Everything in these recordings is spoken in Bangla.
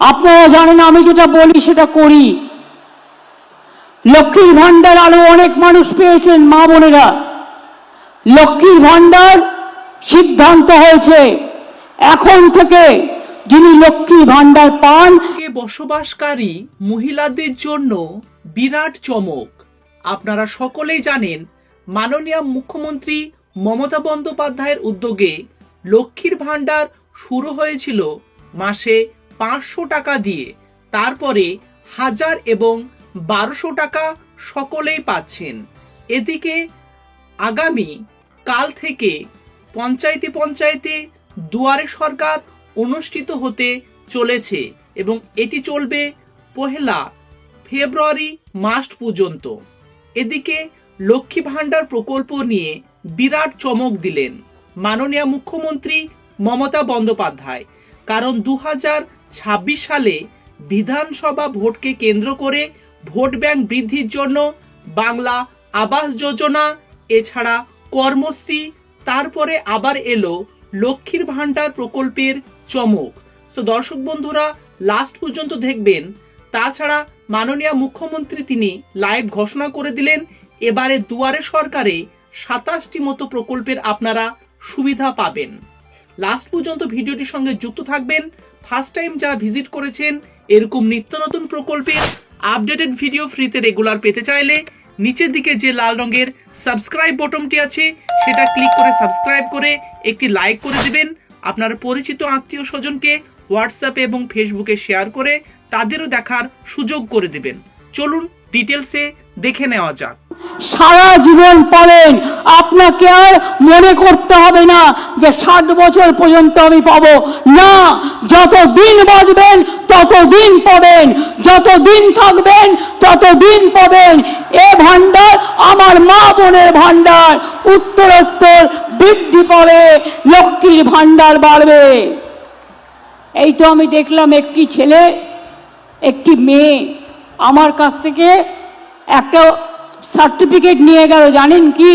আপনারা জানেন আমি যেটা বলি, সেটা করি। লক্ষ্মীর ভাণ্ডার আরও অনেক মানুষ পেয়েছেন, মা বোনেরা। লক্ষ্মীর ভাণ্ডার সিদ্ধান্ত হয়েছে। এখন থেকে যিনি লক্ষ্মী ভাণ্ডার পান বসবাসকারী মহিলাদের জন্য বিরাট চমক। আপনারা সকলেই জানেন, মাননীয় মুখ্যমন্ত্রী মমতা বন্দ্যোপাধ্যায়ের উদ্যোগে লক্ষ্মীর ভাণ্ডার শুরু হয়েছিল মাসে পাঁচশো টাকা দিয়ে। তারপরে হাজার এবং বারোশো টাকা সকলেই পাচ্ছেন। এদিকে আগামী কাল থেকে পঞ্চায়েতে পঞ্চায়েতে দুয়ারে সরকার অনুষ্ঠিত হতে চলেছে এবং এটি চলবে পহেলা ফেব্রুয়ারি মাস পর্যন্ত। এদিকে লক্ষ্মী ভাণ্ডার প্রকল্প নিয়ে বিরাট চমক দিলেন মাননীয় মুখ্যমন্ত্রী মমতা বন্দ্যোপাধ্যায়। কারণ দু হাজার সালে বিধানসভা ভোটকে কেন্দ্র করে ভোট ব্যাংক বৃদ্ধির জন্য বাংলা আবাস যোজনা, এছাড়া কর্মশ্রী, তারপরে আবার এলো লক্ষ্মীর ভাণ্ডার প্রকল্পের চমক। তো দর্শক বন্ধুরা লাস্ট পর্যন্ত দেখবেন। তাছাড়া মাননীয় মুখ্যমন্ত্রী তিনি লাইভ ঘোষণা করে দিলেন, এবারে দুয়ারে সরকারে সাতাশটি মতো প্রকল্পের আপনারা সুবিধা পাবেন। লাস্ট পর্যন্ত ভিডিওটির সঙ্গে যুক্ত থাকবেন। ফার্স্ট টাইম যারা ভিজিট করেছেন, এরকম নিত্য নতুন প্রকল্পের আপডেটেড ভিডিও ফ্রিতে রেগুলার পেতে চাইলে নিচের দিকে যে লাল রঙের সাবস্ক্রাইব বটনটি আছে, সেটা ক্লিক করে সাবস্ক্রাইব করে একটি লাইক করে দেবেন। আপনার পরিচিত আত্মীয় স্বজনকে হোয়াটসঅ্যাপে এবং ফেসবুকে শেয়ার করে তাদেরও দেখার সুযোগ করে দেবেন। চলুন ডিটেলসে দেখে নেওয়া যাক। সারা জীবন পাবেন আপনাকে আর মনে করতে হবে না যে ষাট বছর পর্যন্ত আমি পাবো। না যত দিন বাঁচবেন তত দিন পাবেন যত দিন থাকবেন তত দিন পাবেন। এ ভান্ডার আমার মা বোনের ভান্ডার উত্তরোত্তর বৃদ্ধি পাবে, লক্ষ্মীর ভান্ডার বাড়বে। এই তো আমি দেখলাম একটি ছেলে, একটি মেয়ে আমার কাছ থেকে একটা সার্টিফিকেট নিয়ে গেল, জানেন কি?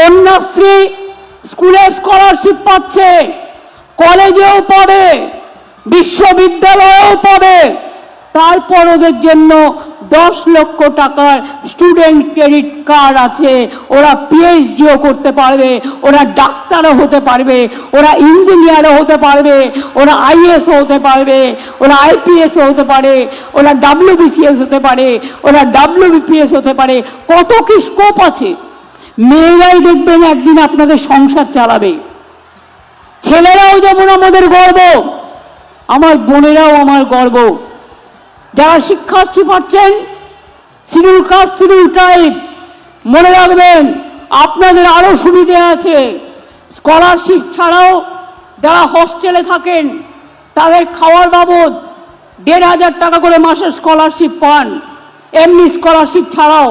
কন্যাশ্রী স্কুলে স্কলারশিপ পাচ্ছে, কলেজেও পড়ে, বিশ্ববিদ্যালয়েও পড়ে। তারপর ওদের জন্য দশ লক্ষ টাকার স্টুডেন্ট ক্রেডিট কার্ড আছে। ওরা পিএইচডিও করতে পারবে, ওরা ডাক্তারও হতে পারবে, ওরা ইঞ্জিনিয়ারও হতে পারবে, ওরা আইএস হতে পারবে, ওরা আইপিএস হতে পারে, ওরা ডাব্লিউবিসিএস হতে পারে, ওরা ডাব্লিউবিপিএস হতে পারে, কত কি স্কোপ আছে? মেয়েরাই দেখবেন একদিন আপনাদের সংসার চালাবে। ছেলেরাও যেমন আমাদের গর্ব, আমার বোনেরাও আমার গর্ব। যারা শিক্ষার্থী পাচ্ছেন শিডিউল কাস্ট শিডিউল ট্রাইব মনে রাখবেন, আপনাদের আরও সুবিধে আছে। স্কলারশিপ ছাড়াও যারা হস্টেলে থাকেন, তাদের খাওয়ার বাবদ দেড় হাজার টাকা করে মাসের স্কলারশিপ পান। এমনি স্কলারশিপ ছাড়াও,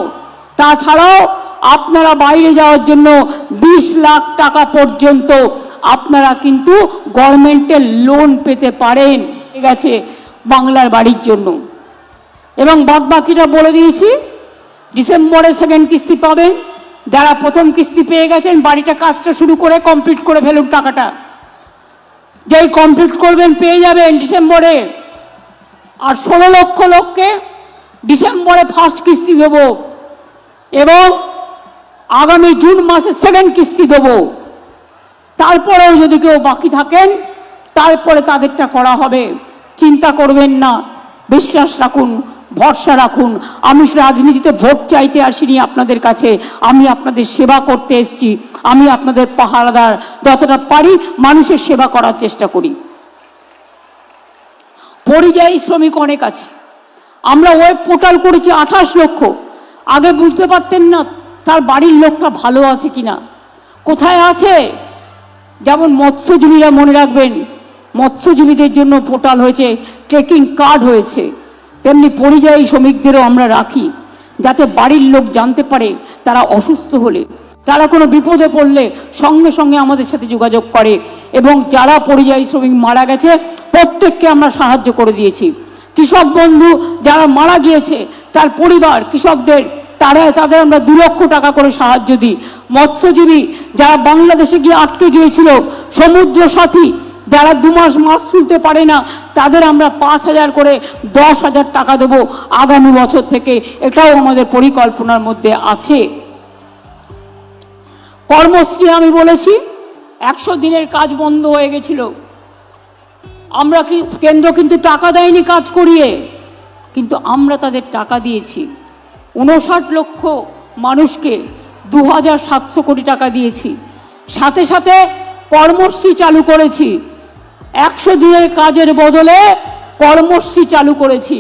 তাছাড়াও আপনারা বাইরে যাওয়ার জন্য বিশ লাখ টাকা পর্যন্ত আপনারা কিন্তু গভর্নমেন্টের লোন পেতে পারেন। ঠিক আছে, বাংলার বাড়ির জন্য। এবং বাদ বাকিটা বলে দিয়েছি ডিসেম্বরে সেকেন্ড কিস্তি পাবেন। যারা প্রথম কিস্তি পেয়ে গেছেন, বাড়িটা কাজটা শুরু করে কমপ্লিট করে ফেলুন টাকাটা। যেই কমপ্লিট করবেন, পেয়ে যাবেন ডিসেম্বরে। আর ষোলো লক্ষ লোককে ডিসেম্বরে ফার্স্ট কিস্তি দেব। এবং আগামী জুন মাসে সেকেন্ড কিস্তি দেব। তারপরেও যদি কেউ বাকি থাকেন, তারপরে তাদেরটা করা হবে। চিন্তা করবেন না, বিশ্বাস রাখুন, ভরসা রাখুন। আমি রাজনীতিতে ভোট চাইতে আসিনি আপনাদের কাছে। আমি আপনাদের সেবা করতে এসেছি। আমি আপনাদের পাহারাদার। যতটা পারি মানুষের সেবা করার চেষ্টা করি। পরিযায়ী শ্রমিক অনেক আছে। আমরা ওয়েব পোর্টাল করেছি আঠাশ লক্ষ। আগে বুঝতে পারতেন না তার বাড়ির লোকটা ভালো আছে কিনা? কোথায় আছে? যেমন মৎস্যজীবীরা মনে রাখবেন, মৎস্যজীবীদের জন্য পোর্টাল হয়েছে, ট্রেকিং কার্ড হয়েছে। তেমনি পরিযায়ী শ্রমিকদেরও আমরা রাখি, যাতে বাড়ির লোক জানতে পারে তারা অসুস্থ হলে। তারা কোনো বিপদে পড়লে সঙ্গে সঙ্গে আমাদের সাথে যোগাযোগ করে এবং যারা পরিযায়ী শ্রমিক মারা গেছে, প্রত্যেককে আমরা সাহায্য করে দিয়েছি। কৃষক বন্ধু যারা মারা গিয়েছে, তার পরিবার, কৃষকদের তারা তাদের আমরা দু লক্ষ টাকা করে সাহায্য দিই। মৎস্যজীবী যারা বাংলাদেশে গিয়ে আটকে গিয়েছিল, সমুদ্র সাথী, যারা দু মাস মাছ তুলতে পারে না, তাদের আমরা পাঁচ হাজার করে দশ হাজার টাকা দেবো আগামী বছর থেকে। এটাও আমাদের পরিকল্পনার মধ্যে আছে। কর্মশ্রী আমি বলেছি, একশো দিনের কাজ বন্ধ হয়ে গেছিল। আমরা কি কেন্দ্র কিন্তু টাকা দেয়নি কাজ করিয়ে, কিন্তু আমরা তাদের টাকা দিয়েছি। উনষাট লক্ষ মানুষকে দু হাজার সাতশো কোটি টাকা দিয়েছি। সাথে সাথে কর্মশ্রী চালু করেছি। একশো দিনের কাজের বদলে কর্মশ্রী চালু করেছি।